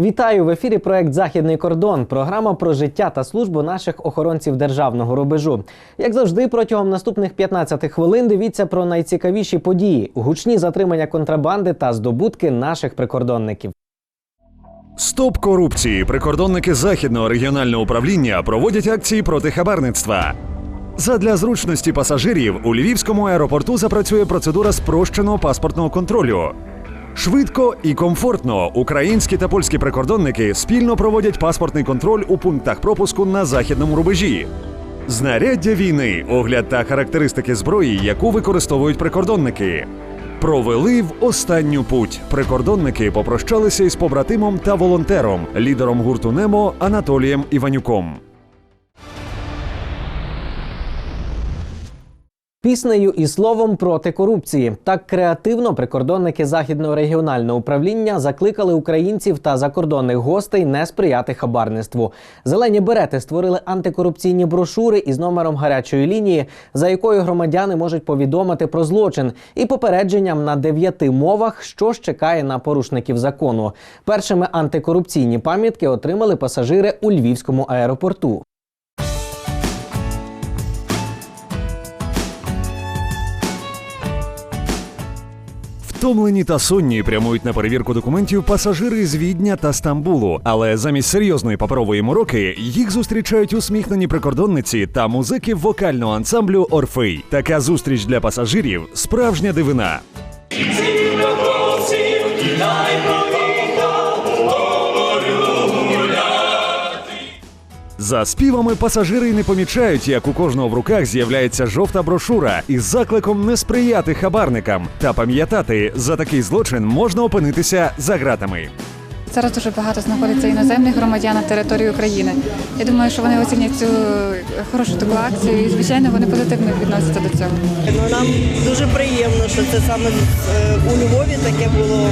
Вітаю в ефірі. Проект Західний кордон. Програма про життя та службу наших охоронців державного рубежу. Як завжди, протягом наступних 15 хвилин дивіться про найцікавіші події, гучні затримання контрабанди та здобутки наших прикордонників. Стоп корупції. Прикордонники західного регіонального управління проводять акції проти хабарництва. Задля зручності пасажирів у львівському аеропорту запрацює процедура спрощеного паспортного контролю. Швидко і комфортно українські та польські прикордонники спільно проводять паспортний контроль у пунктах пропуску на західному рубежі. Знаряддя війни, огляд та характеристики зброї, яку використовують прикордонники. Провели в останню путь. Прикордонники попрощалися із побратимом та волонтером, лідером гурту Немо Анатолієм Іванюком. Піснею і словом проти корупції так креативно прикордонники західного регіонального управління закликали українців та закордонних гостей не сприяти хабарництву. Зелені берети створили антикорупційні брошури із номером гарячої лінії, за якою громадяни можуть повідомити про злочин і попередженням на дев'яти мовах, що чекає на порушників закону. Першими антикорупційні пам'ятки отримали пасажири у львівському аеропорту. Втомлені та сонні прямують на перевірку документів пасажири з Відня та Стамбулу. Але замість серйозної паперової мороки їх зустрічають усміхнені прикордонниці та музики вокального ансамблю Орфей. Така зустріч для пасажирів справжня дивина. За співами пасажири не помічають, як у кожного в руках з'являється жовта брошура із закликом не сприяти хабарникам та пам'ятати, за такий злочин можна опинитися за ґратами. Зараз дуже багато знаходиться іноземних громадян на території України. Я думаю, що вони оцінять цю хорошу таку акцію і, звичайно, вони позитивно відносяться до цього. Ну, нам дуже приємно, що це саме е, у Львові таке було.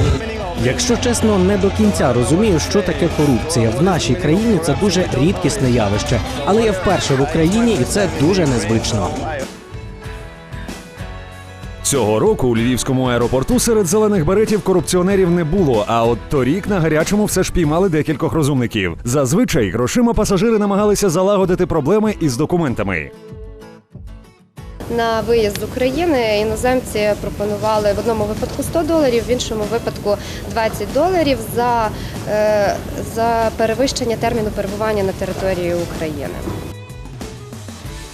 Якщо чесно, не до кінця розумію, що таке корупція. В нашій країні це дуже рідкісне явище, але я вперше в Україні, і це дуже незвично. Цього року у львівському аеропорту серед зелених беретів корупціонерів не було. А от торік на гарячому все ж піймали декількох розумників. Зазвичай грошима пасажири намагалися залагодити проблеми із документами. На виїзд з України іноземці пропонували в одному випадку 100 доларів, в іншому випадку 20 доларів за, е, за перевищення терміну перебування на території України.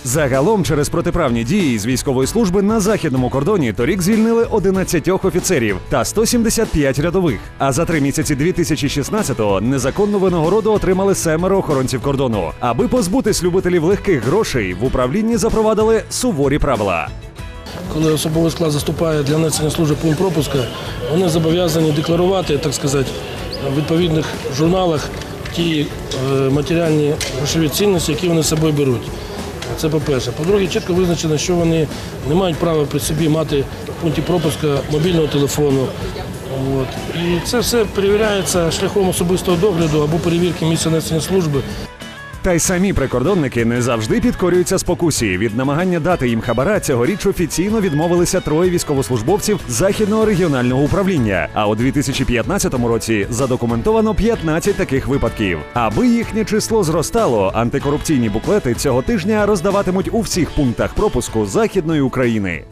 Загалом, через протиправні дії з військової служби на західному кордоні торік звільнили 11 офіцерів та 175 рядових. А за три місяці 2016-го незаконну винагороду отримали семеро охоронців кордону. Аби позбутись любителів легких грошей, в управлінні запровадили суворі правила. Коли особовий склад заступає для несення служби пункт пропуска, вони зобов'язані декларувати, так сказати, в відповідних журналах ті е, матеріальні грошові цінності, які вони з собою беруть. Це по-перше. По-друге, чітко визначено, що вони не мають права при собі мати в пункті пропуска мобільного телефону. І це все перевіряється шляхом особистого догляду або перевірки місця несення служби. Та й самі прикордонники не завжди підкорюються спокусі. Від намагання дати їм хабара цьогоріч офіційно відмовилися троє військовослужбовців західного регіонального управління. А у 2015 році задокументовано 15 таких випадків. Аби їхнє число зростало, антикорупційні буклети цього тижня роздаватимуть у всіх пунктах пропуску західної України.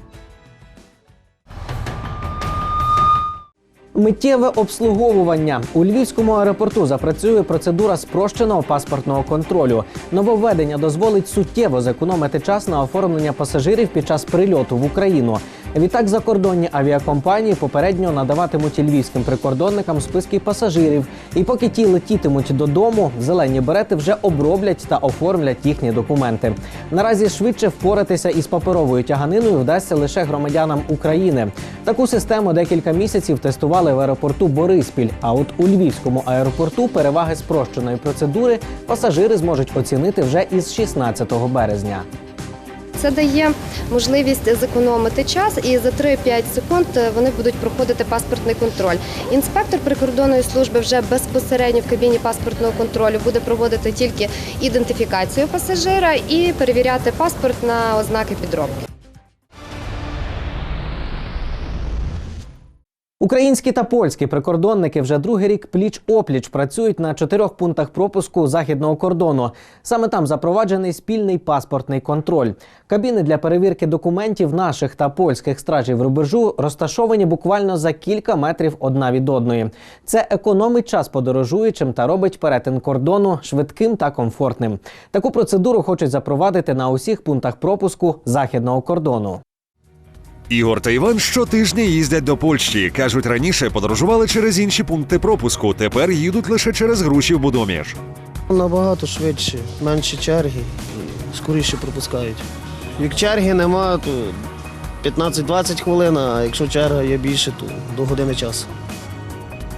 Миттєве обслуговування у львівському аеропорту запрацює процедура спрощеного паспортного контролю. Нововведення дозволить суттєво зекономити час на оформлення пасажирів під час прильоту в Україну. Відтак, закордонні авіакомпанії попередньо надаватимуть львівським прикордонникам списки пасажирів. І поки ті летітимуть додому, зелені берети вже оброблять та оформлять їхні документи. Наразі швидше впоратися із паперовою тяганиною вдасться лише громадянам України. Таку систему декілька місяців тестували в аеропорту Бориспіль. А от у львівському аеропорту переваги спрощеної процедури пасажири зможуть оцінити вже із 16 березня. Це дає можливість зекономити час, і за 3-5 секунд е, вони будуть проходити паспортний контроль. Інспектор прикордонної служби вже безпосередньо в кабіні паспортного контролю буде проводити тільки ідентифікацію пасажира і перевіряти паспорт на ознаки підробки. Українські та польські прикордонники вже другий рік пліч-опліч працюють на чотирьох пунктах пропуску західного кордону. Саме там запроваджений спільний паспортний контроль. Кабіни для перевірки документів наших та польських стражів рубежу розташовані буквально за кілька метрів одна від одної. Це економить час подорожуючим та робить перетин кордону швидким та комфортним. Таку процедуру хочуть запровадити на усіх пунктах пропуску західного кордону. Ігор та Іван щотижня їздять до Польщі. кажуть, раніше подорожували через інші пункти пропуску. Тепер їдуть лише через Грушів Будоміж. Набагато швидше, менші черги, скоріше пропускають. Як черги нема, то 15-20 хвилин, а якщо черга є більше, то до години часу.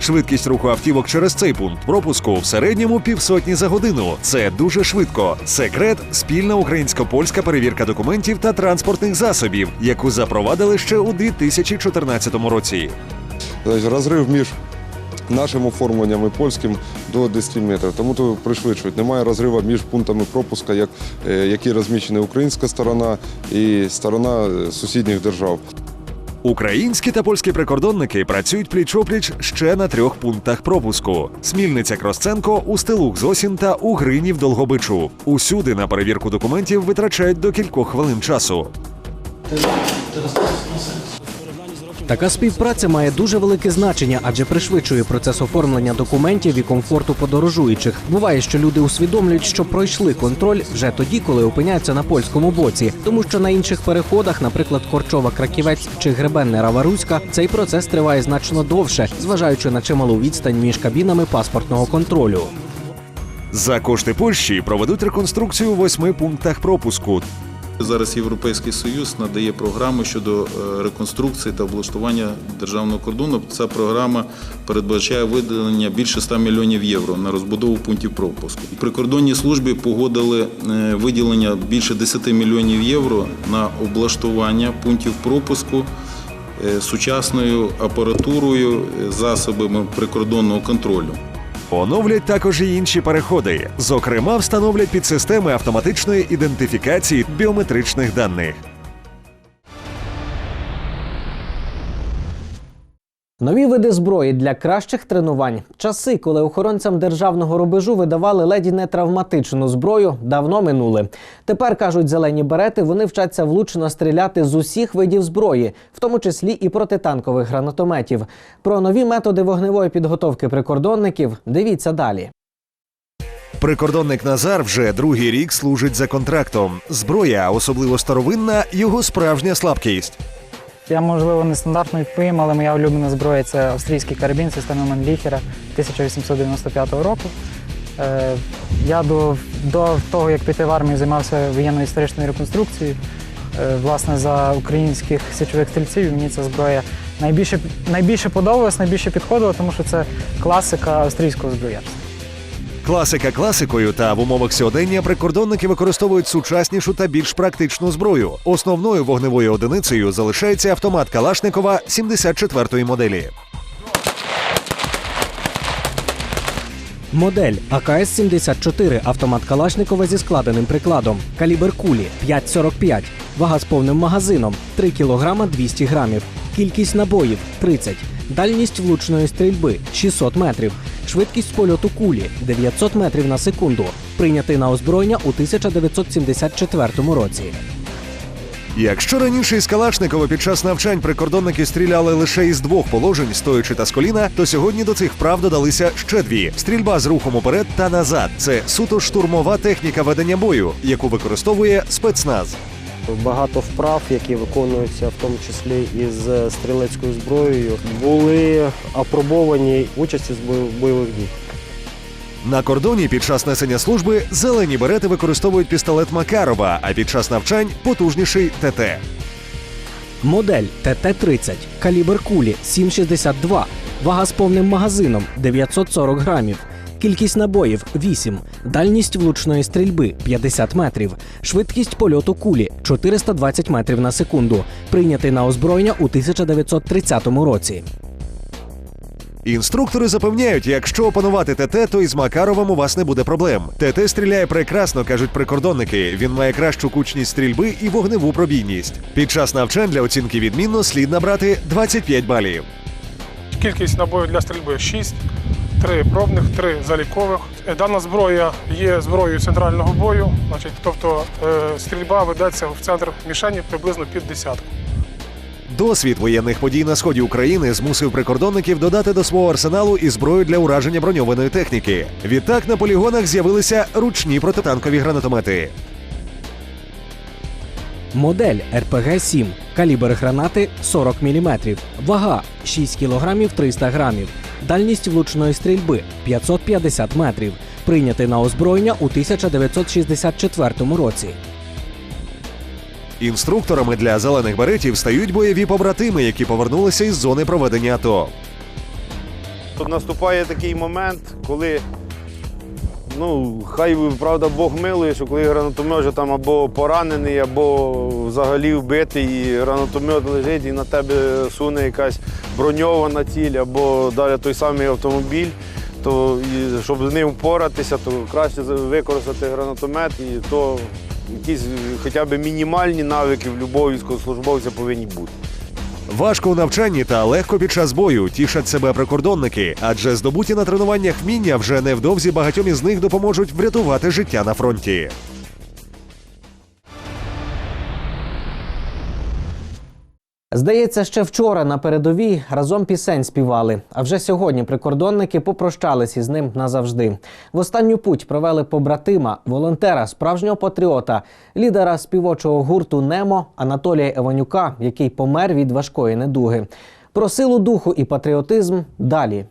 Швидкість руху автівок через цей пункт пропуску в середньому півсотні за годину. Це дуже швидко. Секрет спільна українсько-польська перевірка документів та транспортних засобів, яку запровадили ще у 2014 році. Розрив між нашим оформленням і польським до 10 метрів. Тому то пришвидшують. Немає розриву між пунктами пропуска, е, які розміщена українська сторона і сторона е, сусідніх держав. Українські та польські прикордонники працюють пліч-опліч ще на трьох пунктах пропуску: Смільниця Кросценко, Устилук Зосін та Угринів Долгобичу. Усюди на перевірку документів витрачають до кількох хвилин часу. Така співпраця має дуже велике значення, адже пришвидшує процес оформлення документів і комфорту подорожуючих. Буває, що люди усвідомлюють, що пройшли контроль вже тоді, коли опиняються на польському боці, тому що на інших переходах, наприклад, Корчова Краківець чи Гребенне Раваруська, цей процес триває значно довше, зважаючи на чималу відстань між кабінами паспортного контролю. За кошти Польщі проведуть реконструкцію у восьми пунктах пропуску. Зараз Європейський Союз надає програму щодо е, реконструкції та облаштування державного кордону. Ця програма передбачає виділення більше 100 мільйонів євро на розбудову пунктів пропуску. Прикордонній службі погодили е, виділення більше 10 мільйонів євро на облаштування пунктів пропуску е, сучасною апаратурою, засобами прикордонного контролю. Оновлять також і інші переходи. Зокрема, встановлять підсистеми автоматичної ідентифікації біометричних даних. Нові види зброї для кращих тренувань. Часи, коли охоронцям державного рубежу видавали леді не травматичну зброю, давно минули. Тепер кажуть зелені берети, вони вчаться влучно стріляти з усіх видів зброї, в тому числі і протитанкових гранатометів. Про нові методи вогневої підготовки прикордонників дивіться далі. Прикордонник Назар вже другий рік служить за контрактом. Зброя, особливо старовинна, його справжня слабкість. Я, можливо, нестандартно відповім, але моя улюблена зброя це австрійський карабін системи Манліхера 1895 року. Е, Я до, до того, як піти в армію, займався воєнно-історичною реконструкцією. Е, Власне, за українських січових стрільців мені ця зброя найбільше, найбільше подобалась, найбільше підходила, тому що це класика австрійського зброярства. Класика класикою, та в умовах сьогодення прикордонники використовують сучаснішу та більш практичну зброю. Основною вогневою одиницею залишається автомат Калашникова 74-ї моделі. Модель АКС-74 автомат Калашникова зі складеним прикладом. Калібр кулі 5,45. Вага з повним магазином 3 кг 200 грамів. Кількість набоїв 30. Дальність влучної стрільби 600 метрів. Швидкість польоту кулі 900 метрів на секунду. Прийнятий на озброєння у 1974 році. Якщо раніше із Калашникова під час навчань прикордонники стріляли лише із двох положень, стоячи та з коліна, то сьогодні до цих вправ додалися ще дві: стрільба з рухом уперед та назад. Це суто штурмова техніка ведення бою, яку використовує спецназ. Багато вправ, які виконуються в тому числі із стрілецькою зброєю, були апробовані участі з бойових дій. На кордоні під час несення служби зелені берети використовують пістолет Макарова, а під час навчань потужніший ТТ. Модель ТТ-30, калібр кулі 7,62, вага з повним магазином 940 грамів, кількість набоїв 8, дальність влучної стрільби 50 метрів, швидкість польоту кулі 420 метрів на секунду, прийнятий на озброєння у 1930 році. Інструктори запевняють, якщо опанувати ТТ, то із Макаровим у вас не буде проблем. ТТ стріляє прекрасно, кажуть прикордонники. Він має кращу кучність стрільби і вогневу пробійність. Під час навчань для оцінки відмінно слід набрати 25 балів. Кількість набоїв для стрільби 6, 3 пробних, 3 залікових. Е, Дана зброя є зброєю центрального бою, значить, тобто е, стрільба ведеться в центр мішені приблизно під десятку. Досвід воєнних подій на сході України змусив прикордонників додати до свого арсеналу і зброю для ураження броньованої техніки. Відтак на полігонах з'явилися ручні протитанкові гранатомети. Модель РПГ-7. Калібр гранати 40 мм. Вага 6 кг 300 грамів. Дальність влучної стрільби 550 метрів. Прийнятий на озброєння у 1964 році. Інструкторами для зелених беретів стають бойові побратими, які повернулися із зони проведення АТО. Тут наступає такий момент, коли, ну, хай правда Бог милує, що коли гранатомет вже там або поранений, або взагалі вбитий, і гранатомет лежить і на тебе суне якась броньована ціль, або далі той самий автомобіль, то і, щоб з ним впоратися, то краще використати гранатомет і то якісь хоча б мінімальні навики в будь-якого військовослужбовця повинні бути. Важко у навчанні та легко під час бою тішать себе прикордонники, адже здобуті на тренуваннях вміння вже невдовзі багатьом із них допоможуть врятувати життя на фронті. Здається, ще вчора на передовій разом пісень співали. А вже сьогодні прикордонники попрощались із ним назавжди. В останню путь провели побратима, волонтера, справжнього патріота, лідера співочого гурту Немо Анатолія Еванюка, який помер від важкої недуги. Про силу духу і патріотизм далі.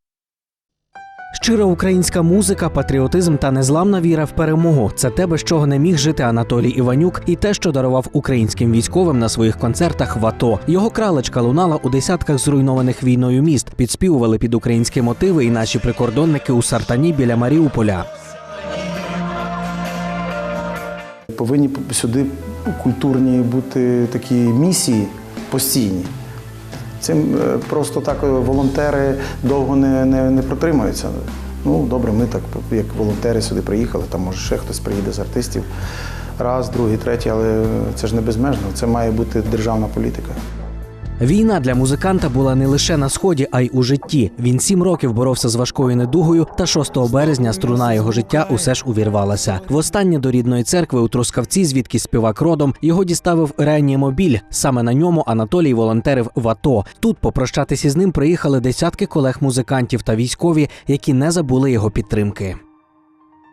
Щира українська музика, патріотизм та незламна віра в перемогу це те, без чого не міг жити Анатолій Іванюк, і те, що дарував українським військовим на своїх концертах в АТО. Його кралечка лунала у десятках зруйнованих війною міст. Підспівували під українські мотиви і наші прикордонники у Сартані біля Маріуполя. Повинні сюди культурні бути такі місії постійні. Цим е, просто так е, волонтери довго не, не, не протримаються. Ну, добре, ми так, як волонтери сюди приїхали, там може ще хтось приїде з артистів. Раз, другий, третій, але це ж не безмежно. Це має бути державна політика. Війна для музиканта була не лише на сході, а й у житті. Він сім років боровся з важкою недугою, та 6 березня струна його життя усе ж увірвалася. Востаннє до рідної церкви у Трускавці, звідки співак родом, його діставив реанімобіль. Саме на ньому Анатолій волонтерив в АТО. Тут попрощатися з ним приїхали десятки колег-музикантів та військові, які не забули його підтримки.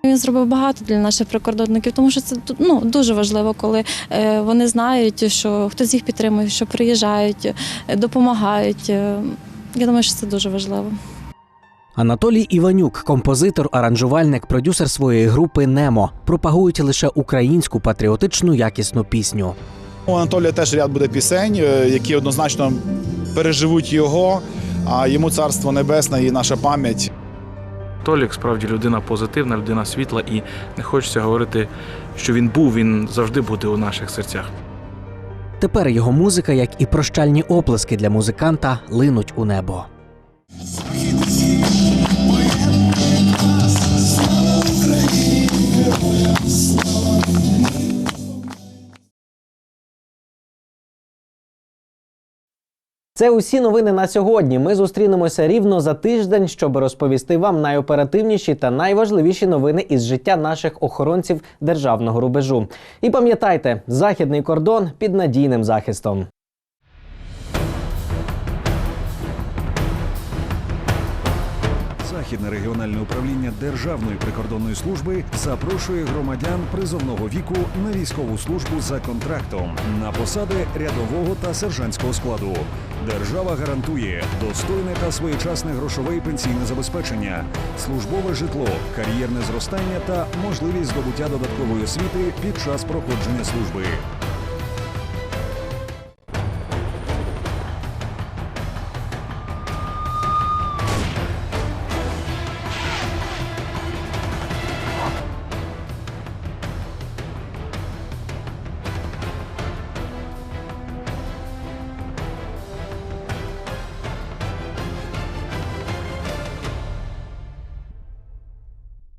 Він зробив багато для наших прикордонників, тому що це ну, дуже важливо, коли е, вони знають, що хтось їх підтримує, що приїжджають, е, допомагають. Е, Я думаю, що це дуже важливо. Анатолій Іванюк, композитор, аранжувальник, продюсер своєї групи Немо, пропагують лише українську патріотичну якісну пісню. У Анатолія теж ряд буде пісень, які однозначно переживуть його, а йому царство небесне і наша пам'ять. Толік справді людина позитивна, людина світла, і не хочеться говорити, що він був, він завжди буде у наших серцях. Тепер його музика, як і прощальні оплески для музиканта, линуть у небо. Це усі новини на сьогодні. Ми зустрінемося рівно за тиждень, щоб розповісти вам найоперативніші та найважливіші новини із життя наших охоронців державного рубежу. І пам'ятайте, західний кордон під надійним захистом. Західне регіональне управління Державної прикордонної служби запрошує громадян призовного віку на військову службу за контрактом на посади рядового та сержантського складу. Держава гарантує достойне та своєчасне грошове і пенсійне забезпечення, службове житло, кар'єрне зростання та можливість здобуття додаткової освіти під час проходження служби.